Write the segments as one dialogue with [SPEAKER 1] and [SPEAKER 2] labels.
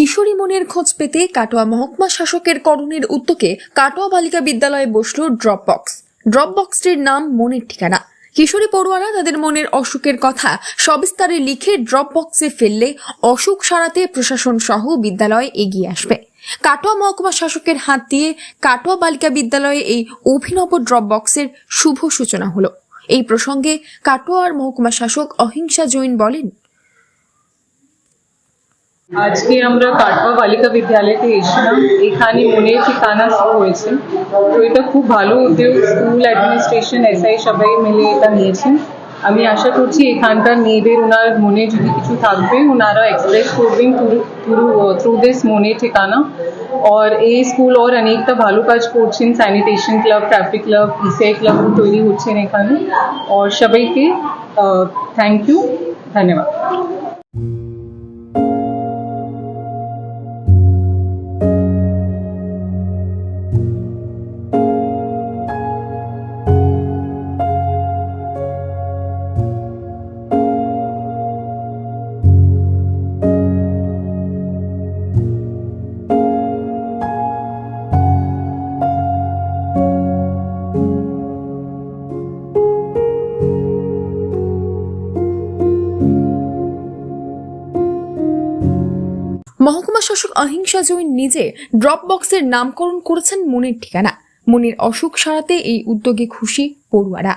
[SPEAKER 1] কিশোরী মনের খোঁজ পেতে কাটোয়া মহকুমা শাসকের করণের উদ্যোগে কাটোয়া বালিকা বিদ্যালয়ে বসল ড্রপ বক্স ড্রপ বক্সটির নাম মনের ঠিকানা। কিশোরী পড়ুয়ারা তাদের মনের অসুখের কথা সবিস্তারে লিখে ড্রপ বক্সে ফেললে অসুখ সারাতে প্রশাসন সহ বিদ্যালয়ে এগিয়ে আসবে। কাটোয়া মহকুমা শাসকের হাত দিয়ে কাটোয়া বালিকা বিদ্যালয়ে এই অভিনব ড্রপ বক্সের শুভ সূচনা হলো। এই প্রসঙ্গে কাটোয়ার মহকুমা শাসক অহিংসা জৈন বলেন
[SPEAKER 2] আজকে আমরা কাটপা বালিকা বিদ্যালয়তে এসেছিলাম এখানে মনে ঠিকানা হয়েছে তো এটা খুব ভালো উদ্যোগ স্কুল অ্যাডমিনিস্ট্রেশন এসআই সবাই মিলে এটা নিয়েছেন আমি আশা করছি এখানকার মেয়েদের ওনার মনে যদি কিছু থাকবে ওনারা এক্সপ্রেস করবেন থ্রু থ্রু দিস মনে ঠিকানা আর এই স্কুল ওর অনেকটা ভালো কাজ করছেন sanitation club traffic club ECI club তৈরি হচ্ছেন এখানে আর সবাইকে থ্যাংক ইউ ধন্যবাদ
[SPEAKER 1] শাসক অহিংসা জৈন নিজে ড্রপ বক্সের নামকরণ করেছেন মনির ঠিকানা। মনির অসুখ সারাতে এই উদ্যোগে খুশি পড়ুয়ারা।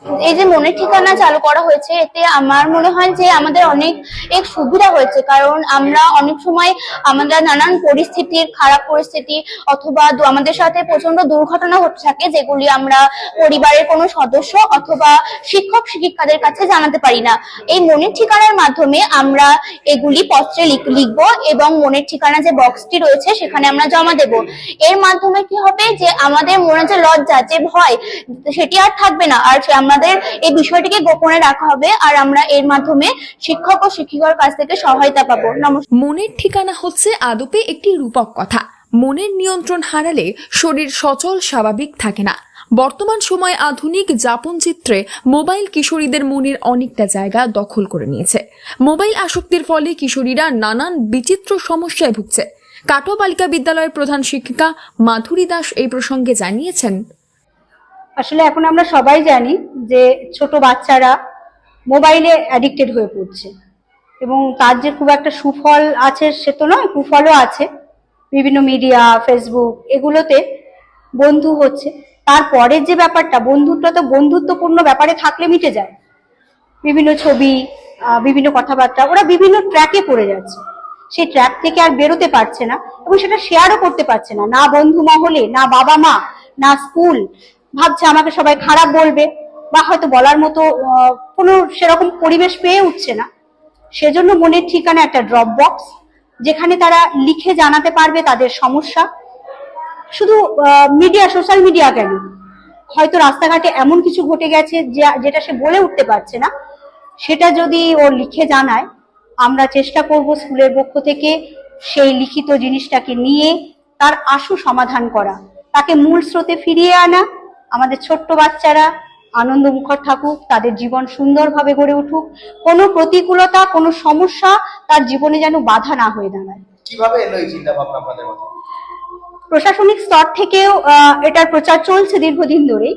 [SPEAKER 3] এই যে মনের ঠিকানা চালু করা হয়েছে, এতে আমার মনে হয় যে আমাদের অনেক এক সুবিধা হয়েছে। কারণ আমরা অনেক সময় আমাদের নানান পরিস্থিতির খারাপ পরিস্থিতি অথবা আমাদের সাথে প্রচণ্ড দুর্ঘটনা হতে থাকে, যেগুলি আমরা পরিবারের কোনো সদস্য অথবা শিক্ষক, শিক্ষিকাদের কাছে জানাতে পারি না। এই মনের ঠিকানার মাধ্যমে আমরা এগুলি পত্রে লিখ- লিখব এবং মনের ঠিকানা যে বক্সটি রয়েছে, সেখানে আমরা জমা দেব। এর মাধ্যমে কি হবে যে আমাদের মনে যে লজ্জা, যে ভয়, সেটি আর থাকবে না। আর আমাদের এই বিষয়টিকে গোপনে রাখা হবে আর আমরা এর মাধ্যমে শিক্ষক ও শিক্ষিকার কাছ থেকে সহায়তা পাবো। নমস্কার।
[SPEAKER 1] মনের ঠিকানা হচ্ছে আদপে একটি রূপক কথা। মনের নিয়ন্ত্রণ হারালে শরীর সচল, স্বাভাবিক থাকে না। বর্তমান সময় আধুনিক যাপন চিত্রে মোবাইল কিশোরীদের মনের অনেকটা জায়গা দখল করে নিয়েছে। মোবাইল আসক্তির ফলে কিশোরীরা নানান বিচিত্র সমস্যায় ভুগছে। কাটো বালিকা বিদ্যালয়ের প্রধান শিক্ষিকা মাধুরী দাস এই প্রসঙ্গে জানিয়েছেন
[SPEAKER 4] আসলে এখন আমরা সবাই জানি যে ছোট বাচ্চারা মোবাইলে অ্যাডিক্টেড হয়ে পড়ছে। এবং তার যে খুব একটা সুফল আছে সে তো নয়, কুফলও আছে। বিভিন্ন মিডিয়া ফেসবুক এগুলোতে বন্ধু হচ্ছে। তারপরের যে ব্যাপারটা, বন্ধুত্ব তো বন্ধুত্বপূর্ণ ব্যাপারে থাকলে মিটে যায়। বিভিন্ন ছবি বিভিন্ন কথাবার্তা, ওরা বিভিন্ন ট্র্যাকে পড়ে যাচ্ছে। সেই ট্র্যাক থেকে আর বেরোতে পারছে না এবং সেটা শেয়ারও করতে পারছে না। না বন্ধু মহলে, না বাবা মা, না স্কুল ভাবছে, আমাকে সবাই খারাপ বলবে বা হয়তো বলার মতো কোনো সেরকম পরিবেশ পেয়ে উঠছে না। সেজন্য মনের ঠিকানা একটা ড্রপ বক্স যেখানে তারা লিখে জানাতে পারবে তাদের সমস্যা। শুধু মিডিয়া সোশ্যাল মিডিয়া কেন? হয়তো রাস্তাঘাটে এমন কিছু ঘটে গেছে যেটা সে বলে উঠতে পারছে না। সেটা যদি ও লিখে জানায়, আমরা চেষ্টা করব স্কুলের পক্ষ থেকে সেই লিখিত জিনিসটাকে নিয়ে তার আশু সমাধান করা, তাকে মূল স্রোতে ফিরিয়ে আনা। আমাদের ছোট্ট বাচ্চারা আনন্দ মুখর থাকুক তাদের জীবন সুন্দরভাবে গড়ে উঠুক। কোনো প্রতিকূলতা কোনো সমস্যা তার জীবনে যেন বাধা না হয়ে দাঁড়ায়।
[SPEAKER 5] কীভাবে এলো এই চিন্তা ভাবনা আপনাদের
[SPEAKER 4] প্রশাসনিক স্তর থেকেও এটার প্রচার চলছে দীর্ঘদিন ধরেই।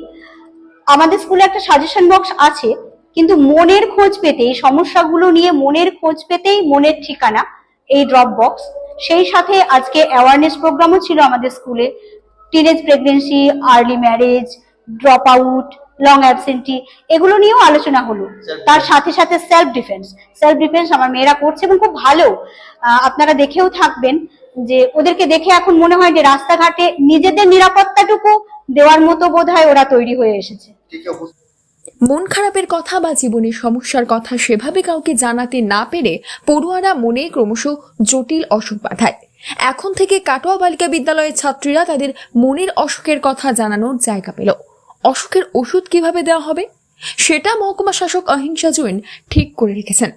[SPEAKER 4] আমাদের স্কুলে একটা সাজেশন বক্স আছে কিন্তু মনের খোঁজ পেতে এই সমস্যাগুলো নিয়ে মনের খোঁজ পেতেই মনের ঠিকানা এই ড্রপ বক্স সেই সাথে আজকে অ্যাওয়ারনেস প্রোগ্রামও ছিল আমাদের স্কুলে। Teenage pregnancy early marriage drop out long absentee এগুলো নিয়েও আলোচনা হলো। তার সাথে সাথে সেলফ ডিফেন্স সেলফ ডিফেন্স আমার মেয়েরা করছে এবং খুব ভালো। আপনারা দেখেও থাকবেন যে ওদেরকে দেখে এখন মনে হয় যে রাস্তাঘাটে নিজেদের নিরাপত্তাটুকু দেওয়ার মতো বোধ হয় ওরা তৈরি হয়ে এসেছে।
[SPEAKER 1] মন খারাপের কথা বা জীবনের সমস্যার কথা সেভাবে কাউকে জানাতে না পেরে পড়ুয়ারা মনে ক্রমশ জটিল অসুখ বাঁধায়। এখন থেকে কাটোয়া বালিকা বিদ্যালয়ের ছাত্রীরা তাদের মনের অসুখের কথা জানানোর জায়গা পেল। অসুখের ওষুধ কীভাবে দেওয়া হবে? সেটা মহকুমা শাসক অহিংসা জৈন ঠিক করে রেখেছেন।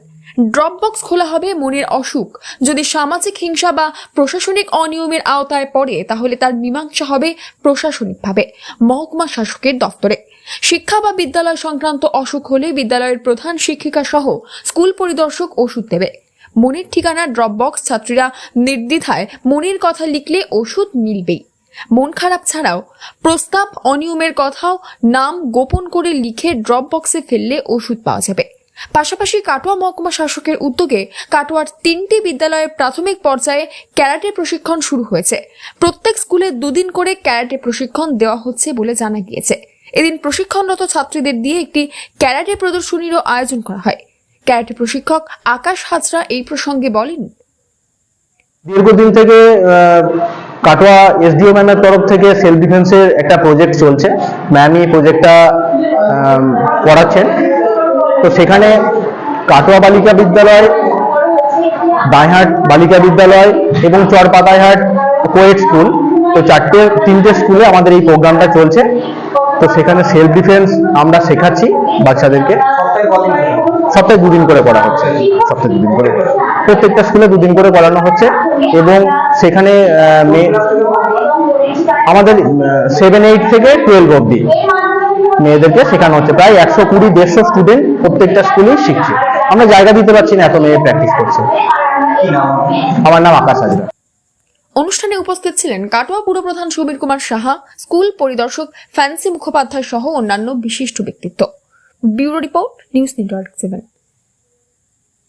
[SPEAKER 1] ড্রপ বক্স খোলা হবে মনের অসুখ। যদি সামাজিক হিংসা বা প্রশাসনিক অনিয়মের আওতায় পড়ে, তাহলে তার মীমাংসা হবে প্রশাসনিকভাবে, মহকুমা শাসকের দপ্তরে শিক্ষা বা বিদ্যালয় সংক্রান্ত অসুখ হলে বিদ্যালয়ের প্রধান শিক্ষিকা সহ স্কুল পরিদর্শক ওষুধ দেবে। মনের ঠিকানা ড্রপ বক্স ছাত্রীরা নির্দ্বিধায় মনের কথা লিখলে ওষুধ মিলবেই। মন খারাপ ছাড়াও প্রস্তাব অনিয়মের কথাও নাম গোপন করে লিখে ড্রপ বক্সে ফেললে ওষুধ পাওয়া যাবে। পাশাপাশি কাটোয়া মহকুমা শাসকের উদ্যোগে কাটোয়ার তিনটি বিদ্যালয়ের প্রাথমিক পর্যায়ে ক্যারাটে প্রশিক্ষণ শুরু হয়েছে। প্রত্যেক স্কুলে দুদিন করে ক্যারাটে প্রশিক্ষণ দেওয়া হচ্ছে বলে জানা গিয়েছে। এদিন প্রশিক্ষণরত ছাত্রীদের দিয়ে একটি ক্যারাটে প্রদর্শনীরও আয়োজন করা হয়। ক্যারাটে প্রশিক্ষক আকাশ হাজরা এই প্রসঙ্গে বলেন,
[SPEAKER 6] দীর্ঘদিন থেকে কাটোয়া এসডিও ম্যামের তরফ থেকে সেলফ ডিফেন্সের একটা প্রজেক্ট চলছে। ম্যামই প্রজেক্টটা করাচ্ছেন। তো সেখানে কাটোয়া বালিকা বিদ্যালয় দাইহাট বালিকা বিদ্যালয় এবং চরপাতাইহাট কোয়েট স্কুল তো চারটে, তিনটে স্কুলে আমাদের এই প্রোগ্রামটা চলছে। তো সেখানে সেলফ ডিফেন্স আমরা শেখাচ্ছি বাচ্চাদেরকে।
[SPEAKER 5] সপ্তাহে
[SPEAKER 6] সপ্তাহে দুদিন করে করা হচ্ছে। সপ্তাহে দুদিন করে প্রত্যেকটা স্কুলে দুদিন করে করানো হচ্ছে এবং সেখানে আহ, মেয়ে আমাদের সেভেন এইট থেকে টুয়েলভ অবধি মেয়েদেরকে শেখানো হচ্ছে। প্রায় একশো কুড়ি দেড়শো স্টুডেন্ট প্রত্যেকটা স্কুলেই শিখছে। আমরা জায়গা দিতে পারছি না এত মেয়ে প্র্যাকটিস করছে। আমার নাম আকাশ হাজরা।
[SPEAKER 1] অনুষ্ঠানে উপস্থিত ছিলেন কাটোয়া পুরপ্রধান সুবীর কুমার সাহা স্কুল পরিদর্শক ফ্যান্সি মুখোপাধ্যায় সহ অন্যান্য বিশিষ্ট ব্যক্তিত্ব। Bureau report news network seven.